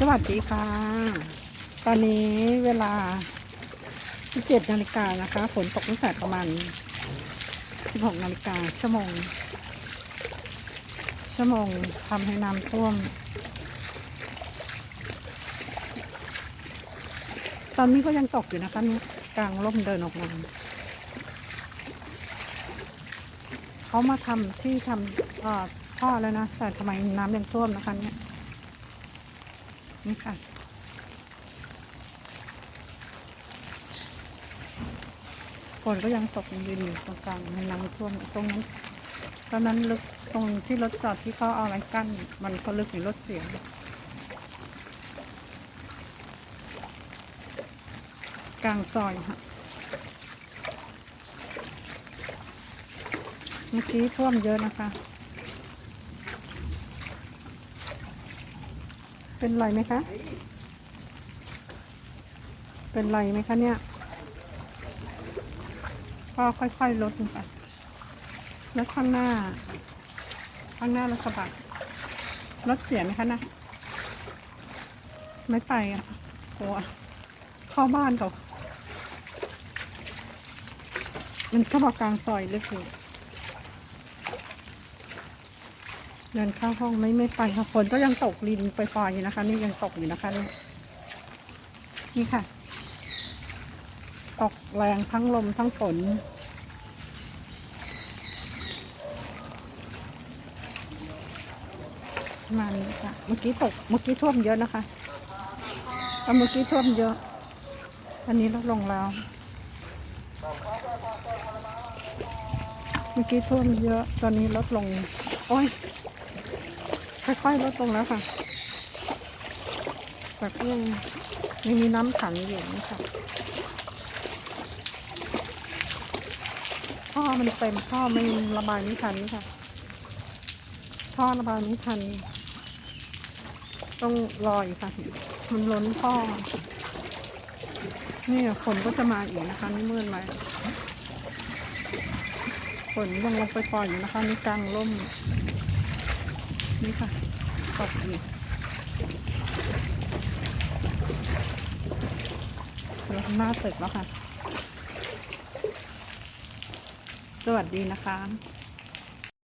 สวัสดีค่ะ ตอนนี้เวลา 17นาฬิกานะคะ ฝนตกตั้งแต่ประมาณ 16นาฬิกาชั่วโมง ชั่วโมงทำให้น้ำท่วม ตอนนี้ก็ยังตกอยู่นะคะกลางร่มเดินออกมาเขามาทำที่ทำท่อแล้วนะ แต่ทำไมน้ำยังท่วมนะคะเนี่ย นี่ค่ะ ฝนก็ยังตกยืนอยู่ตรงกลางในน้ำท่วมตรงนั้นตอนนั้นลึกตรงที่รถจอดที่เขาเอาอะไรกั้น มันก็ลึกในรถเสียกลางซอยค่ะเมื่อกี้ท่วมเยอะนะคะ เป็นไรไหมคะ เป็นไรไหมคะเนี่ยก็ค่อยๆลดลงไปแล้วข้างหน้า ข้างหน้ารถกระบะรถเสียไหมคะนะ ไม่ไปอะกลัวเข้าบ้านเขามันเข้ามากลางซอยเลึกอยู่ เดินเข้าห้องไม่ไม่ไปค่ะฝนก็ยังตกลินไปปล่อยๆอยู่นะคะ นี่ยังตกอยู่นะคะนี่นี่ค่ะ ตกแรงทั้งลมทั้งฝนมานี้ค่ะ เมื่อกี้ตกเมื่อกี้ท่วมเยอะนะคะแต่เมื่อกี้ท่วมเยอะ อันนี้ลดลงแล้ว เมื่อกี้ท่วมเยอะ ตอนนี้ลดลง โอ้ย ค่อยๆลดลงแล้วค่ะแต่ก็ยังยังมีน้ำขังอยู่นะคะท่อมันเต็มท่อไม่ระบายไม่ทันค่ะท่อระบายไม่ทัน ต้องรออีกค่ะมันล้นท่อนี่ฝนก็จะมาอีกนะคะนี่มืดไหมฝนยังลงไปปล่อยอยู่นะคะนี่กลางร่ม นี่ค่ะตกอีกรถหน้าตึกแล้วค่ะ สวัสดีนะคะ